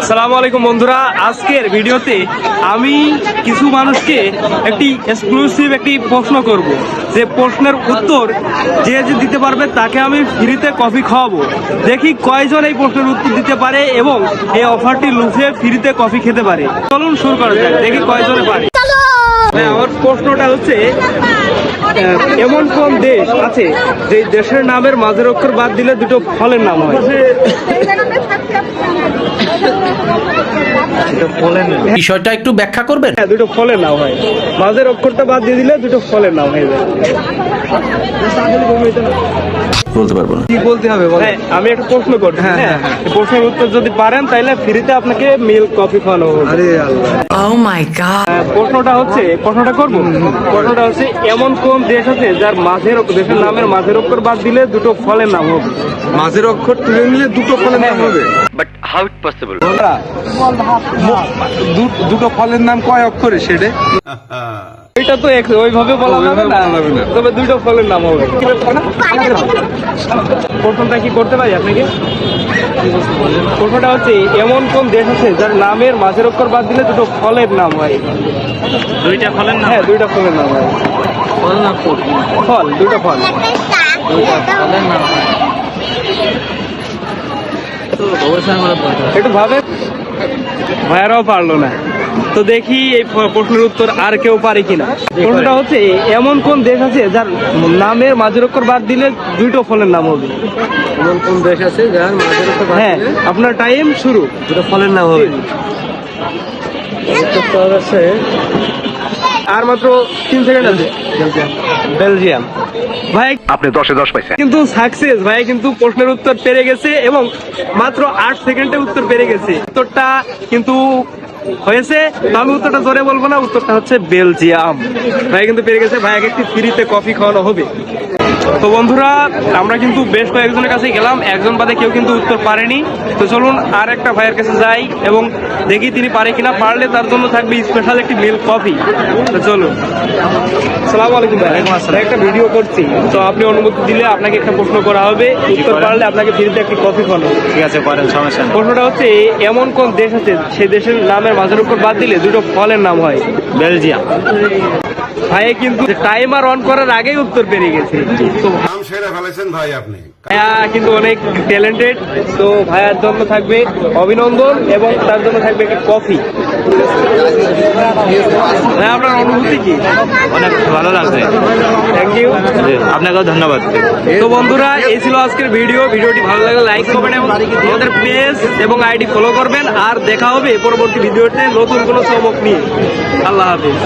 আসসালামু আলাইকুম বন্ধুরা। আজকের ভিডিওতে আমি কিছু মানুষকে একটি এক্সক্লুসিভ একটি প্রশ্ন করব। যে প্রশ্নের উত্তর যে যে দিতে পারবে তাকে আমি ফ্রিতে কফি খাওয়াবো। দেখি কয়জন এই প্রশ্নের উত্তর দিতে পারে এবং এই অফারটি লুফে ফ্রিতে কফি খেতে পারে। চলুন শুরু করা যাক, দেখি কয়জনে পারে। হ্যাঁ আমার প্রশ্নটা হচ্ছে এমন কোন দেশ আছে যে দেশের নামের মাঝের অক্ষর বাদ দিলে দুটো ফলের নাম হয়? বিষয়টা একটু ব্যাখ্যা করবেন? হ্যাঁ দুটো ফলের নাম হয় মাঝের অক্ষরটা বাদ দিয়ে দিলে দুটো ফলের নাম হয়ে যায় বলতে পারব না। কি বলতে হবে হ্যাঁ আমি একটা প্রশ্ন করছি হ্যাঁ এই প্রশ্নের উত্তর যদি পারেন তাহলে ফ্রিতে আপনাকে মিল্ক কফি খাওয়ানো হবে। Oh my god. হ্যাঁ, প্রশ্নটা হচ্ছে প্রশ্নটা করব? প্রশ্নটা হচ্ছে এমন কোন দেশ আছে যার মাঝের দেশের নামের মাঝের অক্ষর বাদ দিলে দুটো ফলের নাম হবে? মাঝের অক্ষর তুলে নিলে দুটো ফলের নাম হবে। বন্ধুরা, দু- দুটো ফলের নাম কয় অক্ষরে সেটা? এটা তো এক- ওইভাবে বলা যাবে না। তবে দুটো ফলের নাম হবে। প্রশ্নটা কি করতে পারি আপনাকে? প্রশ্নটা হচ্ছে এমন কোন দেশ আছে যার নামের মাঝের অক্ষর বাদ দিলে দুটো ফলের নাম হয়? দুইটা ফলের নাম? হ্যাঁ দুইটা ফলের নাম হয়। ফল না ফল? দুইটা ফল একটু ভাবে। ভাইয়ারাও পারল না। তো দেখি এই প্রশ্নের উত্তর আর কেউ পারে কিনা। প্রশ্নটা হচ্ছে এমন কোন দেশ আছে যার নামের মাঝের অক্ষর বাদ দিলে দুইটো ফলের নাম হবে? এমন কোন দেশ আছে যার মাঝের অক্ষর হ্যাঁ আপনার টাইম শুরু। দুটো ফলের নাম হবে। আছে আর মাত্র তিন সেকেন্ড আছে। বেলজিয়াম। ভাই আপনি দশে দশ পাইছেন। কিন্তু সাকসেস ভাই কিন্তু প্রশ্নের উত্তর পেরে গেছে এবং মাত্র আট সেকেন্ডে উত্তর পেরে গেছে। উত্তরটা কিন্তু হয়েছে? আমি উত্তরটা জোরে বলব না উত্তরটা হচ্ছে বেলজিয়াম। ভাই কিন্তু পেরে গেছে ভাই একটি ফ্রিতে কফি খাওয়ানো হবে। তো বন্ধুরা আমরা কিন্তু বেশ কয়েকজনের কাছে গেলাম একজন বাদে কেউ কিন্তু উত্তর পারেনি। তো চলুন আর একটা ভাইয়ের কাছে যাই এবং দেখি তিনি পারে কিনা। পারলে তার জন্য থাকবে স্পেশাল একটি মিল্ক কফি তো চলুন। সালাম আলাইকুম ভাই। ভাই, একটা ভিডিও করছি। তো আপনি অনুমতি দিলে আপনাকে একটা প্রশ্ন করা হবে। উত্তর পারলে আপনাকে ফ্রিতে একটি কফি খাওয়ানো ঠিক আছে করেন সমস্যা প্রশ্নটা হচ্ছে এমন কোন দেশ আছে সেই দেশের নামের মাঝের উপর বাদ দিলে দুটো ফলের নাম হয় বেলজিয়াম। ভাই কিন্তু টাইমার অন করার আগেই উত্তর পেরিয়ে গেছে। তো নাম সেরা ফেলেছেন ভাই আপনি। ভাইয়া কিন্তু অনেক ট্যালেন্টেড তো ভাইয়ার জন্য থাকবে অভিনন্দন এবং তার জন্য থাকবে একটি কফি আপনার অনুভূতি কি? অনেক ভালো লাগছে। থ্যাংক ইউ আপনাকেও ধন্যবাদ। তো বন্ধুরা এই ছিল আজকের ভিডিও। ভিডিওটি ভালো লাগলে লাইক করবেন এবং আমাদের পেজ এবং আইডি ফলো করবেন। আর দেখা হবে পরবর্তী ভিডিওতে নতুন কোনো চমক নিয়ে। আল্লাহ হাফিজ।